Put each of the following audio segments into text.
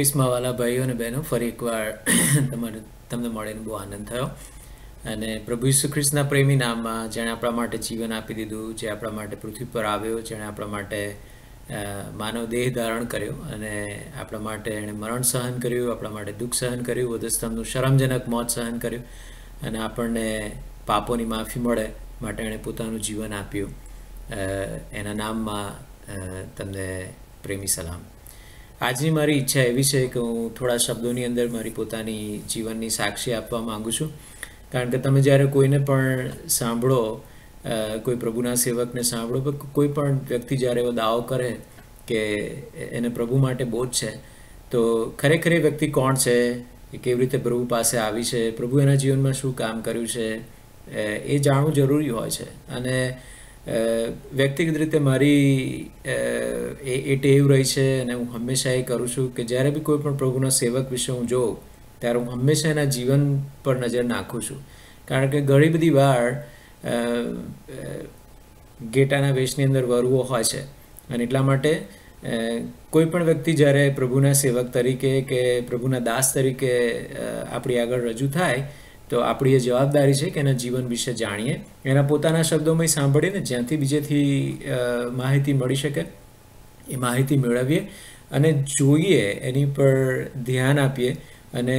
ક્રિસ્માવાલા ભાઈઓ અને બહેનો ફરી એકવાર તમારે, તમને મળીને બહુ આનંદ થયો. અને પ્રભુ ઈસુ ખ્રિસ્તના પ્રેમી નામમાં જેણે આપણા માટે જીવન આપી દીધું, જે આપણા માટે પૃથ્વી પર આવ્યો, જેણે આપણા માટે માનવ દેહ ધારણ કર્યો અને આપણા માટે એણે મરણ સહન કર્યું, આપણા માટે દુઃખ સહન કર્યું વધસ્તંભનું શરમજનક મોત સહન કર્યું અને આપણને પાપોની માફી મળે માટે એણે પોતાનું જીવન આપ્યું. એના નામમાં તમને પ્રેમી સલામ. આજની મારી ઈચ્છા એવી છે કે હું થોડા શબ્દોની અંદર મારી પોતાની જીવનની સાક્ષી આપવા માગું છું. કારણ કે તમે જ્યારે કોઈને પણ સાંભળો કોઈ પ્રભુના સેવકને સાંભળો કોઈ પણ વ્યક્તિ જ્યારે એવો દાવો કરે કે એને પ્રભુ માટે બહુ જ છે, તો ખરેખર એ વ્યક્તિ કોણ છે? કેવી રીતે પ્રભુ પાસે આવી છે? પ્રભુ એના જીવનમાં શું કામ કર્યું છે? એ જાણવું જરૂરી હોય છે. અને વ્યક્તિગત રીતે મારી એ ટેવ રહી છે અને હું હંમેશા એ કરું છું કે જ્યારે બી કોઈ પણ પ્રભુના સેવક વિશે હું જોઉં ત્યારે હું હંમેશા એના જીવન પર નજર નાખું છું. કારણ કે ઘણી બધી વાર અ, વેશની અંદર વરવો હોય છે અને એટલા માટે કોઈ પણ વ્યક્તિ જ્યારે પ્રભુના સેવક તરીકે કે પ્રભુના દાસ તરીકે આપણી આગળ રજૂ થાય તો આપણી એ જવાબદારી છે કે એના જીવન વિશે જાણીએ. એના પોતાના શબ્દોમાં સાંભળીને જ્યાંથી બીજેથી માહિતી મળી શકે એ માહિતી મેળવીએ અને જોઈએ, એની પર ધ્યાન આપીએ અને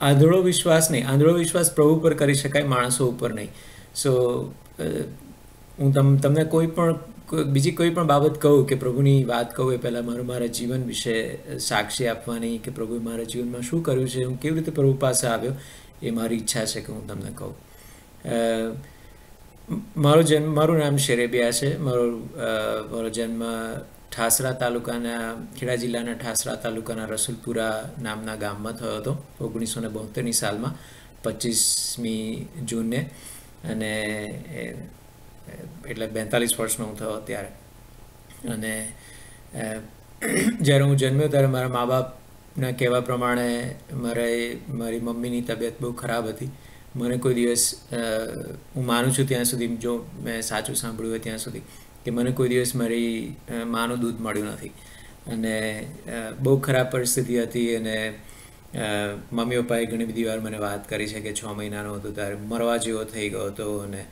આંધળો વિશ્વાસ નહીં, આંધળો વિશ્વાસ પ્રભુ પર કરી શકાય, માણસો ઉપર નહીં. સો હું તમ, તમને કોઈ પણ બીજી કોઈ પણ બાબત કહું કે પ્રભુની વાત કહું એ પહેલાં મારું, મારા જીવન વિશે સાક્ષી આપવાની કે પ્રભુએ મારા જીવનમાં શું કર્યું છે, હું કેવી રીતે પ્રભુ પાસે આવ્યો એ મારી ઈચ્છા છે કે હું તમને કહું. મારો જન્મ, મારું નામ શેરેબિયા છે. મારો મારો જન્મ ઠાસરા તાલુકાના, ખેડા જિલ્લાના ઠાસરા તાલુકાના રસુલપુરા નામના ગામમાં થયો હતો, ઓગણીસો ને બોતેરની સાલમાં, પચીસમી જૂનને. અને એટલે બેતાલીસ વર્ષનો હું થયો ત્યારે અને જ્યારે હું જન્મ્યો ત્યારે મારા મા બાપના કહેવા પ્રમાણે મારે, મારી મમ્મીની તબિયત બહુ ખરાબ હતી. મને કોઈ દિવસ હું માનું છું ત્યાં સુધી, જો મેં સાચું સાંભળ્યું હોય ત્યાં સુધી, કે મને કોઈ દિવસ મારી માનું દૂધ મળ્યું નથી. અને બહુ ખરાબ પરિસ્થિતિ હતી અને મમ્મી પપ્પાએ ઘણી બધી વાર મને વાત કરી છે કે છ મહિનાનો હતો, ત્યારે મરવા જેવો થઈ ગયો હતો અને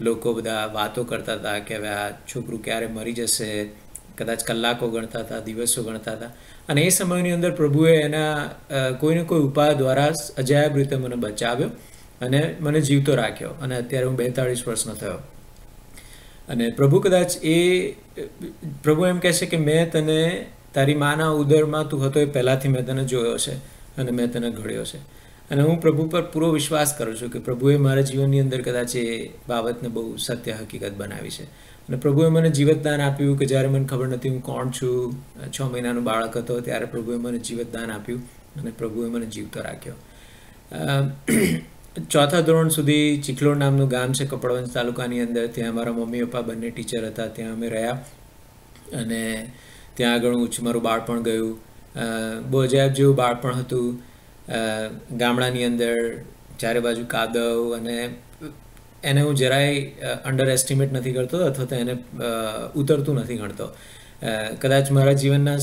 લોકો બધા વાતો કરતા હતા કે હવે આ છોકરું ક્યારે મરી જશે, કદાચ કલાકો ગણતા હતા, દિવસો ગણતા હતા. અને એ સમયની અંદર પ્રભુએ એના કોઈને કોઈ ઉપાય દ્વારા અજાયબ રીતે મને બચાવ્યો અને મને જીવતો રાખ્યો. અને અત્યારે હું બેતાળીસ વર્ષનો થયો. અને પ્રભુ કદાચ એ, પ્રભુ એમ કહે છે કે મેં તને, તારી માના ઉદરમાં તું હતો એ પહેલાંથી મેં તને જોયો છે અને મેં તને ઘડ્યો છે અને હું પ્રભુ પર પૂરો વિશ્વાસ કરું છું કે પ્રભુએ મારા જીવનની અંદર કદાચ એ બાબતને બહુ સત્ય હકીકત બનાવી છે. અને પ્રભુએ મને જીવતદાન આપ્યું કે જ્યારે મને ખબર નથી હું કોણ છું, છ મહિનાનું બાળક હતો ત્યારે પ્રભુએ મને જીવતદાન આપ્યું અને પ્રભુએ મને જીવતો રાખ્યો. ચોથા ધોરણ સુધી ચીખલોડ નામનું ગામ છે કપડવંજ તાલુકાની અંદર. ત્યાં મારા મમ્મી પપ્પા બંને ટીચર હતા, ત્યાં અમે રહ્યા. અને ત્યાં આગળ હું મારું બાળપણ ગયું. બહુ અજાયબ જેવું બાળપણ હતું. ગામડાની અંદર ચારે બાજુ કાદવ અને એને હું જરાય અંડર એસ્ટિમેટ નથી કરતો અથવા તો એને ઉતરતું નથી ગણતો. કદાચ મારા જીવનના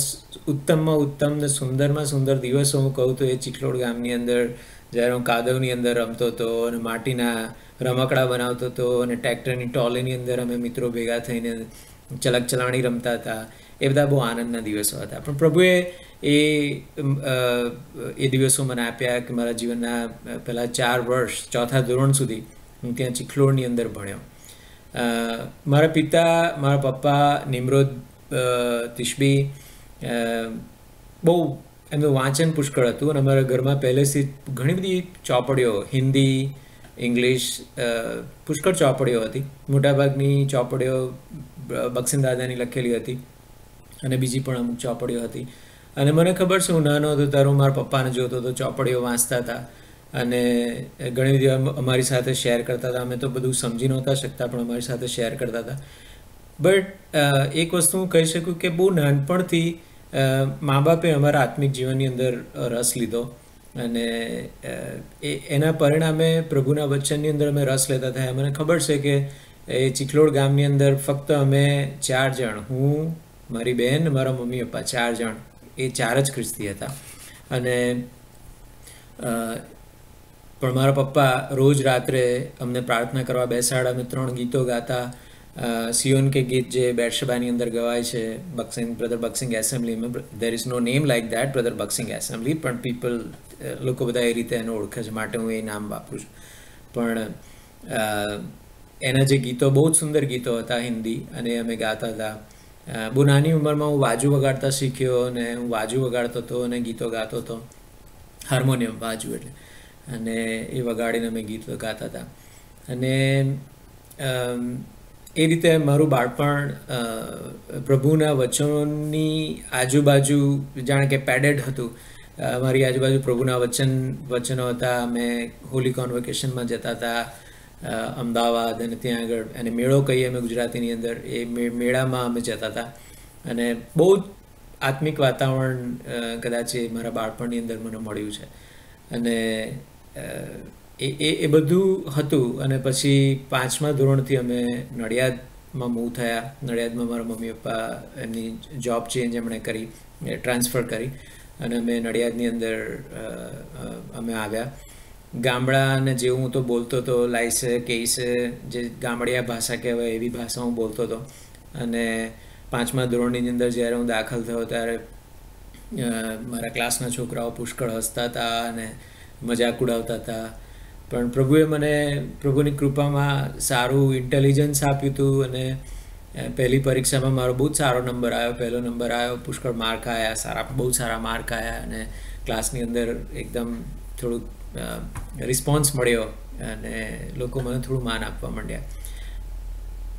ઉત્તમમાં ઉત્તમ ને સુંદરમાં સુંદર દિવસો હું કહું તો એ ચીખલોડ ગામની અંદર, જ્યારે હું કાદવની અંદર રમતો હતો અને માટીના રમકડા બનાવતો હતો અને ટ્રેક્ટરની ટોલીની અંદર અમે મિત્રો ભેગા થઈને ચલક ચલાણી રમતા હતા એ બધા બહુ આનંદના દિવસો હતા. પણ પ્રભુએ એ એ દિવસો મને આપ્યા કે મારા જીવનના પહેલાં ચાર વર્ષ, ચોથા ધોરણ સુધી હું ત્યાં ચીખલોડની અંદર ભણ્યો. મારા પિતા, મારા પપ્પા, નિમરોદ તિશ્બી બહુ એમનું વાંચન પુષ્કળ હતું અને અમારા ઘરમાં પહેલેથી ઘણી બધી ચોપડીઓ, હિન્દી, ઇંગ્લિશ પુષ્કળ ચોપડીઓ હતી. મોટાભાગની ચોપડીઓ બ- બક્સિન દાદાની લખેલી હતી. અને બીજી પણ અમુક ચોપડીઓ હતી. અને મને ખબર છે, હું નાનો હતો ત્યારે હું મારા પપ્પાને જોતો હતો, ચોપડીઓ વાંચતા હતા. અને ઘણી બધી અમ- અમારી સાથે શેર કરતા હતા. અમે તો બધું સમજી નહોતા શકતા, પણ અમારી સાથે શેર કરતા હતા. બટ એક વસ્તુ હું કહી શકું કે બહુ નાનપણથી મા બાપે અમારા આત્મિક જીવનની અંદર રસ લીધો. અને એ, એના પરિણામે પ્રભુના વચનની અંદર અમે રસ લેતા થયા. મને ખબર છે કે એ ચીખલોડ ગામની અંદર ફક્ત અમે ચાર જણ. હું મારી બહેન મારા મમ્મી પપ્પા, ચાર જણ. એ ચાર જ ખ્રિસ્તી હતા. અને પણ મારા પપ્પા રોજ રાત્રે અમને પ્રાર્થના કરવા બેસાડા, અમે ત્રણ ગીતો ગાતા. સિયોન કે ગીત જે બેટશબાની અંદર ગવાય છે boxing brother boxing એસેમ્બલીમાં there is no name like that brother boxing assembly પણ પીપલ લોકો બધા એ રીતે એને ઓળખે છે, માટે હું એ નામ વાપરું છું. પણ એના જે ગીતો, બહુ જ સુંદર ગીતો હતા હિન્દી, અને અમે ગાતા હતા. બહુ નાની ઉંમરમાં હું વાજુ વગાડતા શીખ્યો અને હું વાજુ વગાડતો હતો અને ગીતો ગાતો હતો હાર્મોનિયમ, વાજુ એટલે. અને એ વગાડીને અમે ગીતો ગાતા હતા. અને એ રીતે મારું બાળપણ પ્રભુના વચનોની આજુબાજુ, જાણે કે પેડેડ હતું. મારી આજુબાજુ પ્રભુના વચન, વચનો હતા. અમે હોલી કોન્વોકેશનમાં જતા હતા. અમદાવાદ અને ત્યાં આગળ અને મેળો કહીએ અમે ગુજરાતીની અંદર, એ મેળામાં અમે જતા હતા. અને બહુ જ આત્મિક વાતાવરણ કદાચ એ મારા બાળપણની અંદર મને મળ્યું છે. અને એ એ બધું હતું અને પછી પાંચમા ધોરણથી અમે નડિયાદમાં મૂવ થયા. નડિયાદમાં મારા મમ્મી પપ્પા એમની જોબ ચેન્જ એમણે કરી ટ્રાન્સફર કરી અને અમે નડિયાદની અંદર અમે આવ્યા. ગામડાને જેવું હું તો બોલતો હતો લાઈસે કેઈસે જે ગામડિયા ભાષા કહેવાય એવી ભાષા હું બોલતો હતો અને પાંચમા ધોરણની અંદર જ્યારે હું દાખલ થયો ત્યારે મારા ક્લાસના છોકરાઓ પુષ્કળ હસતા હતા અને મજાક ઉડાવતા હતા. પણ પ્રભુએ મને, પ્રભુની કૃપામાં સારું ઇન્ટેલિજન્સ આપ્યું હતું અને પહેલી પરીક્ષામાં મારો બહુ જ સારો નંબર આવ્યો. પહેલો નંબર આવ્યો, પુષ્કળ માર્ક આવ્યા સારા, બહુ સારા માર્ક આવ્યા અને ક્લાસની અંદર એકદમ થોડુંક રિસ્પોન્સ મળ્યો અને લોકો મને થોડું માન આપવા માંડ્યા.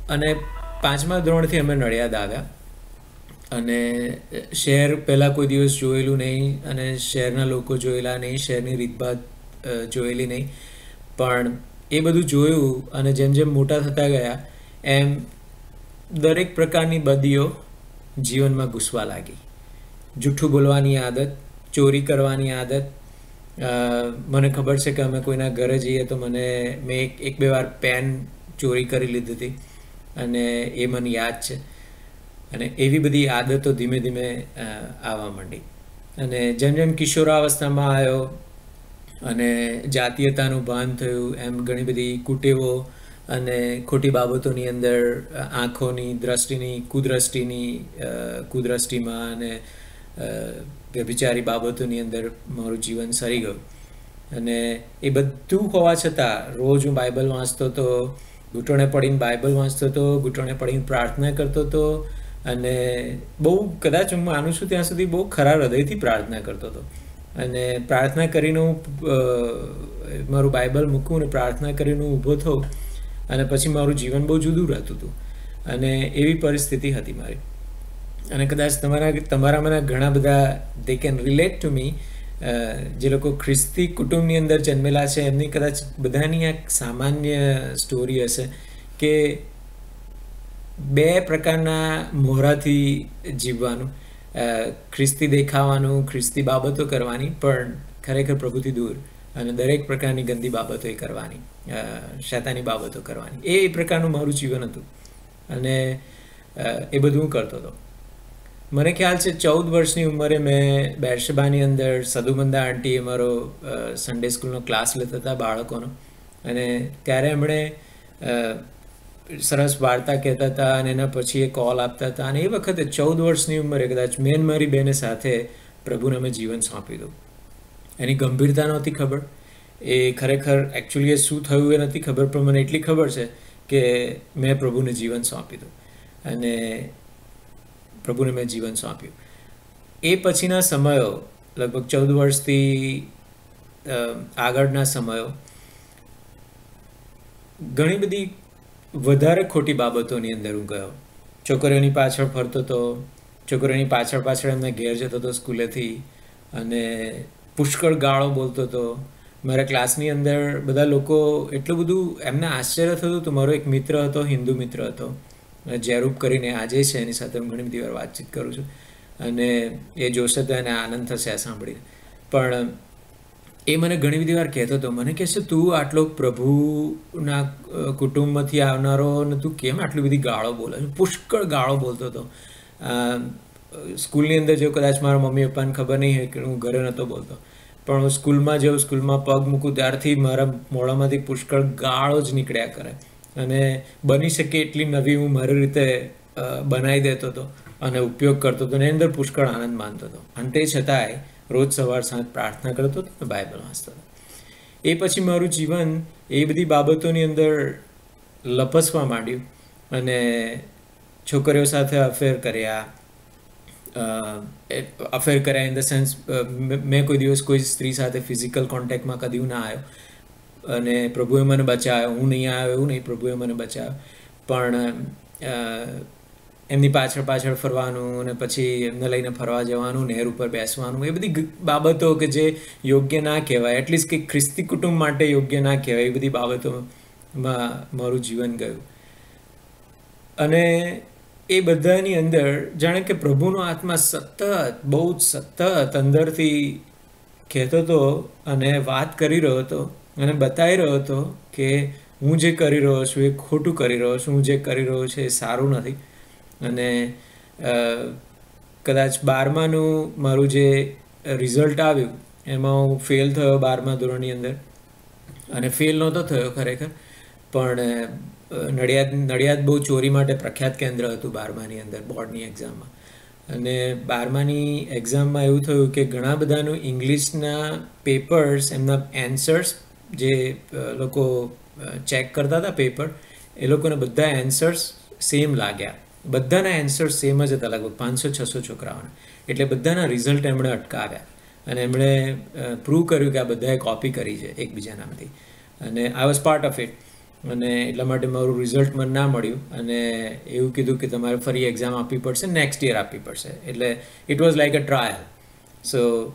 અને પાંચમા ધોરણથી અમે નડિયાદ આવ્યા. અને શહેર પહેલાં કોઈ દિવસ જોયેલું નહીં અને શહેરના લોકો જોયેલા નહીં, શહેરની રીતભાત જોયેલી નહીં. પણ એ બધું જોયું અને જેમ જેમ મોટા થતા ગયા, એમ દરેક પ્રકારની બદીઓ જીવનમાં ઘૂસવા લાગી. જૂઠું બોલવાની આદત, ચોરી કરવાની આદત મને ખબર છે કે અમે કોઈના ઘરે જઈએ તો મને, મેં એક એક બે વાર પેન ચોરી કરી લીધી હતી અને એ મને યાદ છે. અને એવી બધી આદતો ધીમે ધીમે આવવા માંડી. અને જેમ જેમ કિશોરાવસ્થામાં આવ્યો અને જાતીયતાનું ભાન થયું, એમ ઘણી બધી કુટેવો અને ખોટી બાબતોની અંદર આંખોની દ્રષ્ટિની, કુદ્રષ્ટિની કુદ્રષ્ટિમાં અને વ્યભિચારી બાબતોની અંદર મારું જીવન સરી ગયું. અને એ બધું હોવા છતાં રોજ હું બાઇબલ વાંચતો હતો ઘૂંટણે પડીને બાઇબલ વાંચતો હતો ઘૂંટણે પડીને પ્રાર્થના કરતો હતો અને બહુ કદાચ હું માનું છું ત્યાં સુધી બહુ ખરા હૃદયથી પ્રાર્થના કરતો હતો. અને પ્રાર્થના કરીને હું મારું બાઇબલ મૂકું અને પ્રાર્થના કરીને હું ઊભો થઉં અને પછી મારું જીવન બહુ જુદું રહેતું હતું. અને એવી પરિસ્થિતિ હતી મારી. અને કદાચ તમારા તમારામાંના ઘણા બધા they can relate to me જે લોકો ખ્રિસ્તી કુટુંબની અંદર જન્મેલા છે, એમની કદાચ બધાની એક સામાન્ય સ્ટોરી હશે કે બે પ્રકારના મોહરાથી જીવવાનું ખ્રિસ્તી દેખાવાનું, ખ્રિસ્તી બાબતો કરવાની, પણ ખરેખર પ્રભુથી દૂર અને દરેક પ્રકારની ગંદી બાબતો એ કરવાની શેતાની બાબતો કરવાની. એ પ્રકારનું મારું જીવન હતું. અને એ બધું હું કરતો હતો. મને ખ્યાલ છે ચૌદ વર્ષની ઉંમરે મેં બેરશબાની અંદર સદુમંદા આંટીએ મારો સન્ડે સ્કૂલનો ક્લાસ લેતા હતા બાળકોનો. અને ત્યારે એમણે સરસ વાર્તા કહેતા હતા અને એના પછી એ કોલ આપતા હતા. અને એ વખતે ચૌદ વર્ષની ઉંમરે કદાચ મેન મારી બેને સાથે પ્રભુને અમે જીવન સોંપી દઉં. એની ગંભીરતા નહોતી ખબર. એ ખરેખર એકચ્યુઅલી એ શું થયું એ નથી ખબર, પણ મને એટલી ખબર છે કે મેં પ્રભુને જીવન સોંપી દઉં. અને પ્રભુને મેં જીવન સોંપ્યું. એ પછીના સમયો, લગભગ ચૌદ વર્ષથી આગળના સમયો, ઘણી બધી વધારે ખોટી બાબતોની અંદર હું ગયો. છોકરીઓની પાછળ ફરતો હતો છોકરીઓની પાછળ પાછળ એમને ઘેર જતો હતો સ્કૂલેથી, અને પુષ્કળ ગાળો બોલતો હતો મારા ક્લાસની અંદર બધા લોકો એટલું બધું એમને આશ્ચર્ય થતું હતું મારો એક મિત્ર હતો, હિન્દુ મિત્ર હતો. જેરૂપ કરીને આજે છે, એની સાથે હું ઘણી બધી વાર વાતચીત કરું છું. અને એ જોશે તો એને આનંદ થશે, આ સાંભળીને. પણ, એ મને ઘણી બધી વાર કહેતો હતો, મને કહે છે તું આટલો પ્રભુના કુટુંબમાંથી આવનારો ને તું કેમ આટલી બધી ગાળો બોલે છે? પુષ્કળ ગાળો બોલતો હતો. સ્કૂલની અંદર જો કદાચ મારા મમ્મી પપ્પાને ખબર નહીં હોય કે હું ઘરે નહોતો બોલતો. પણ હું સ્કૂલમાં જેવું સ્કૂલમાં પગ મૂકું, ત્યારથી મારા મોઢામાંથી પુષ્કળ ગાળો જ નીકળ્યા કરે. અને બની શકે એટલી નવી હું મારી રીતે બનાવી દેતો હતો અને ઉપયોગ કરતો હતો એની અંદર પુષ્કળ આનંદ માનતો હતો અને તે છતાંય રોજ સવાર સાંજ પ્રાર્થના કરતો હતો અને બાઇબલ વાંચતો હતો. એ પછી મારું જીવન એ બધી બાબતોની અંદર લપસવા માંડ્યું અને છોકરીઓ સાથે અફેર કર્યા. અફેર કર્યા ઇન ધ સેન્સ મેં કોઈ દિવસ કોઈ સ્ત્રી સાથે ફિઝિકલ કોન્ટેક્ટમાં કદી ના આવ્યો. અને પ્રભુએ મને બચાવ્યો. હું નહીં આવ્યો એવું નહીં, પ્રભુએ મને બચાવ્યો. પણ એમની પાછળ પાછળ ફરવાનું અને પછી એમને લઈને ફરવા જવાનું, નહેર ઉપર બેસવાનું, એ બધી બાબતો કે જે યોગ્ય ના કહેવાય એટલીસ્ટ કે ખ્રિસ્તી કુટુંબ માટે યોગ્ય ના કહેવાય, એ બધી બાબતોમાં મારું જીવન ગયું. અને એ બધાની અંદર જાણે કે પ્રભુનો આત્મા સતત, બહુ જ સતત અંદરથી કહેતો હતો અને વાત કરી રહ્યો હતો અને બતાવી રહ્યો હતો કે હું જે કરી રહ્યો છું, એ ખોટું કરી રહ્યો છું, હું જે કરી રહ્યો છું એ સારું નથી. અને કદાચ બારમાનું મારું જે રિઝલ્ટ આવ્યું, એમાં હું ફેલ થયો બારમા ધોરણની અંદર. અને ફેલ નહોતો થયો ખરેખર, પણ નડિયાદ નડિયાદ બહુ ચોરી માટે પ્રખ્યાત કેન્દ્ર હતું બારમાની અંદર, બોર્ડની એક્ઝામમાં. અને બારમાની એક્ઝામમાં એવું થયું કે ઘણા બધાનું ઇંગ્લિશના પેપર્સ, એમના એન્સર્સ જે લોકો ચેક કરતા હતા પેપર એ લોકોને બધા એન્સર્સ સેમ લાગ્યા. બધાના એન્સર્સ સેમ જ હતા લગભગ, પાંચસો, છસો છોકરાઓના. એટલે બધાના રિઝલ્ટ એમણે અટકાવ્યા. અને એમણે પ્રૂવ કર્યું કે આ બધાએ કોપી કરી છે એકબીજાનામાંથી. અને I was part of it અને એટલા માટે મારું રિઝલ્ટ મને ના મળ્યું. અને એવું કીધું કે તમારે ફરી એક્ઝામ આપવી પડશે નેક્સ્ટ યર આપવી પડશે. એટલે it was like a trial so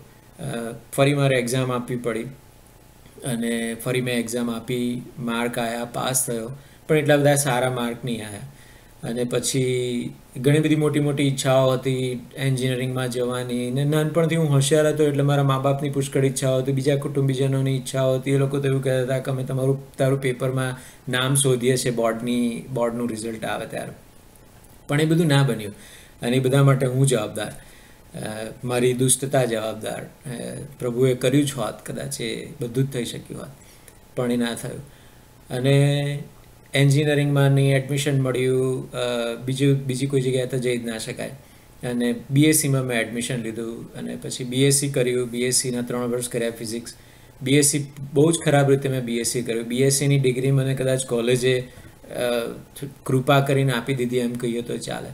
ફરી મારે એક્ઝામ આપવી પડી. અને ફરી મેં એક્ઝામ આપી માર્ક આવ્યા પાસ થયો. પણ એટલા બધા સારા માર્ક નહીં આવ્યા અને પછી ઘણી બધી મોટી મોટી ઈચ્છાઓ હતી એન્જિનિયરિંગમાં જવાની. ને નાનપણથી હું હોશિયાર હતો એટલે મારા મા બાપની પુષ્કળ ઈચ્છાઓ હતી. બીજા કુટુંબીજનોની ઈચ્છાઓ હતી. એ લોકો તો એવું કહેતા હતા કે અમે તમારું, તારું પેપરમાં નામ શોધીએ છીએ, બોર્ડની, બોર્ડનું રિઝલ્ટ આવે ત્યારે. પણ એ બધું ના બન્યું. અને એ બધા માટે હું જવાબદાર. મારી દુષ્ટતા જવાબદાર. પ્રભુએ કર્યું જ હોત, કદાચ એ બધું જ થઈ શક્યું હોત, પણ એ ના થયું. અને એન્જિનિયરિંગમાં નહીં એડમિશન મળ્યું બીજું, બીજી કોઈ જગ્યાએ તો જઈ જ ના શકાય. અને બીએસસીમાં મેં એડમિશન લીધું અને પછી બીએસસી કર્યું. બીએસસીના ત્રણ વર્ષ કર્યા ફિઝિક્સ. બીએસસી બહુ જ ખરાબ રીતે મેં બીએસસી કર્યું. બીએસસીની ડિગ્રી મને કદાચ કોલેજે કૃપા કરીને આપી દીધી એમ કહીએ તો ચાલે.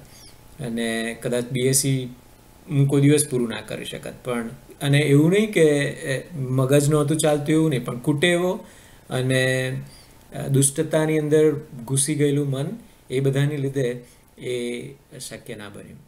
અને કદાચ બીએસસી હું કોઈ દિવસ પૂરું ના કરી શકત. પણ, અને એવું નહીં કે મગજ નહોતું ચાલતું એવું નહીં, પણ કુટેવો અને દુષ્ટતાની અંદર ઘૂસી ગયેલું મન એ બધાની લીધે એ શક્ય ના બન્યું.